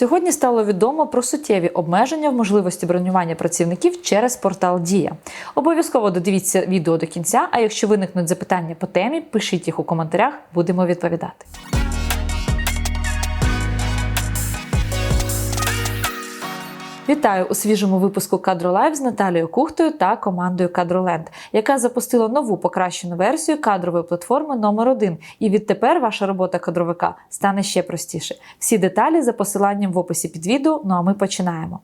Сьогодні стало відомо про суттєві обмеження в можливості бронювання працівників через портал Дія. Обов'язково додивіться відео до кінця. А якщо виникнуть запитання по темі, пишіть їх у коментарях, будемо відповідати. Вітаю у свіжому випуску Кадролайв з Наталією Кухтою та командою Кадроленд, яка запустила нову покращену версію кадрової платформи номер 1 І відтепер ваша робота кадровика стане ще простіше. Всі деталі за посиланням в описі під відео. Ну а ми починаємо.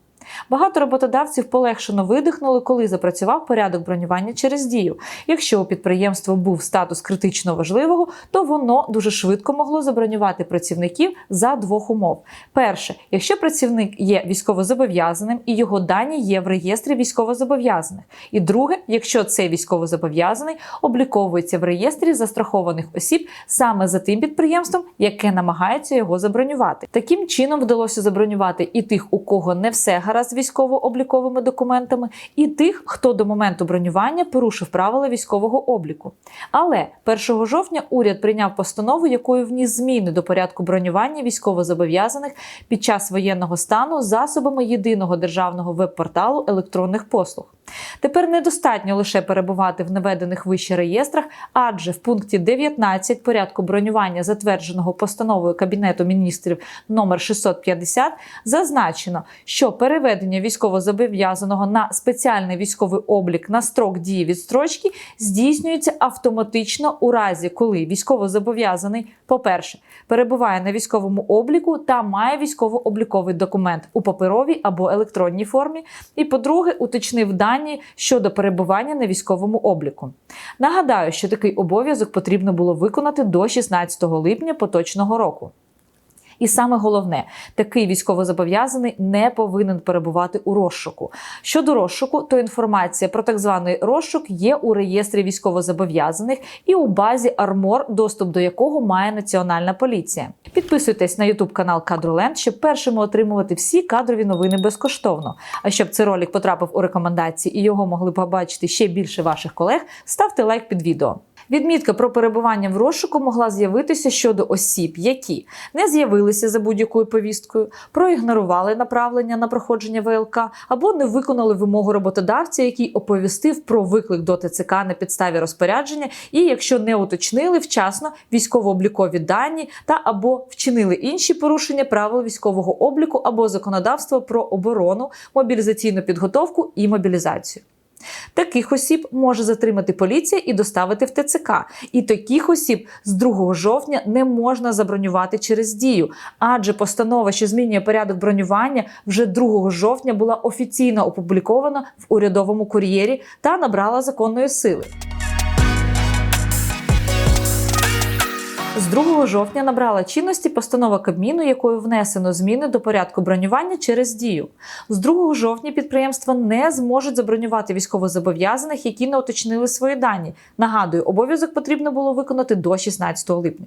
Багато роботодавців полегшено видихнули, коли запрацював порядок бронювання через дію. Якщо у підприємства був статус критично важливого, то воно дуже швидко могло забронювати працівників за двох умов: перше, якщо працівник є військовозобов'язаним і його дані є в реєстрі військовозобов'язаних. І друге, якщо цей військовозобов'язаний обліковується в реєстрі застрахованих осіб саме за тим підприємством, яке намагається його забронювати. Таким чином вдалося забронювати і тих, у кого не все гаразд з військово-обліковими документами, і тих, хто до моменту бронювання порушив правила військового обліку. Але 1 жовтня уряд прийняв постанову, якою вніс зміни до порядку бронювання військовозобов'язаних під час воєнного стану засобами єдиного державного веб-порталу електронних послуг. Тепер недостатньо лише перебувати в наведених вище реєстрах, адже в пункті 19 порядку бронювання, затвердженого постановою Кабінету міністрів номер 650, зазначено, що переведення військовозобов'язаного на спеціальний військовий облік на строк дії відстрочки здійснюється автоматично у разі, коли військовозобов'язаний, по-перше, перебуває на військовому обліку та має військово-обліковий документ у паперовій або електронній формі, і, по-друге, уточнив дані щодо перебування на військовому обліку. Нагадаю, що такий обов'язок потрібно було виконати до 16 липня поточного року. І саме головне, такий військовозобов'язаний не повинен перебувати у розшуку. Щодо розшуку, то інформація про так званий розшук є у реєстрі військовозобов'язаних і у базі Армор, доступ до якого має національна поліція. Підписуйтесь на YouTube канал Кадроленд, щоб першими отримувати всі кадрові новини безкоштовно. А щоб цей ролик потрапив у рекомендації і його могли побачити ще більше ваших колег, ставте лайк під відео. Відмітка про перебування в розшуку могла з'явитися щодо осіб, які не з'явилися за будь-якою повісткою, проігнорували направлення на проходження ВЛК або не виконали вимогу роботодавця, який оповістив про виклик до ТЦК на підставі розпорядження, і якщо не уточнили вчасно військово-облікові дані та або вчинили інші порушення правил військового обліку або законодавства про оборону, мобілізаційну підготовку і мобілізацію. Таких осіб може затримати поліція і доставити в ТЦК. І таких осіб з 2 жовтня не можна забронювати через дію, адже постанова, що змінює порядок бронювання, вже 2 жовтня була офіційно опублікована в урядовому кур'єрі та набрала законної сили. З 2 жовтня набрала чинності постанова Кабміну, якою внесено зміни до порядку бронювання через дію. З 2 жовтня підприємства не зможуть забронювати військовозобов'язаних, які не уточнили свої дані. Нагадую, обов'язок потрібно було виконати до 16 липня.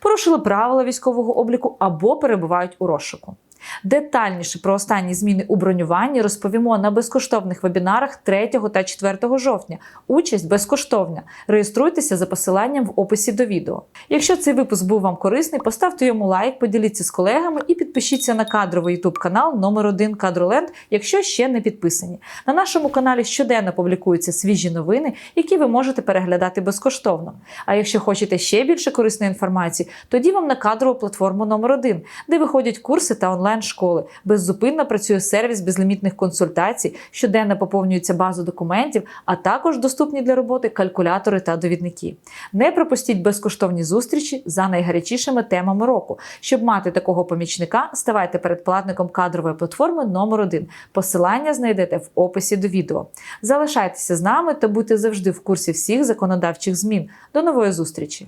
Порушили правила військового обліку або перебувають у розшуку. Детальніше про останні зміни у бронюванні розповімо на безкоштовних вебінарах 3 та 4 жовтня. Участь безкоштовна. Реєструйтеся за посиланням в описі до відео. Якщо цей випуск був вам корисний, поставте йому лайк, поділіться з колегами і підпишіться на кадровий YouTube канал номер 1 Кадроленд, якщо ще не підписані. На нашому каналі щоденно публікуються свіжі новини, які ви можете переглядати безкоштовно. А якщо хочете ще більше корисної інформації, тоді вам на кадрову платформу номер 1 де виходять курси та онлайн школи. Беззупинно працює сервіс безлімітних консультацій, щоденно поповнюється база документів, а також доступні для роботи калькулятори та довідники. Не пропустіть безкоштовні зустрічі за найгарячішими темами року. Щоб мати такого помічника, ставайте передплатником кадрової платформи номер 1 Посилання знайдете в описі до відео. Залишайтеся з нами та будьте завжди в курсі всіх законодавчих змін. До нової зустрічі!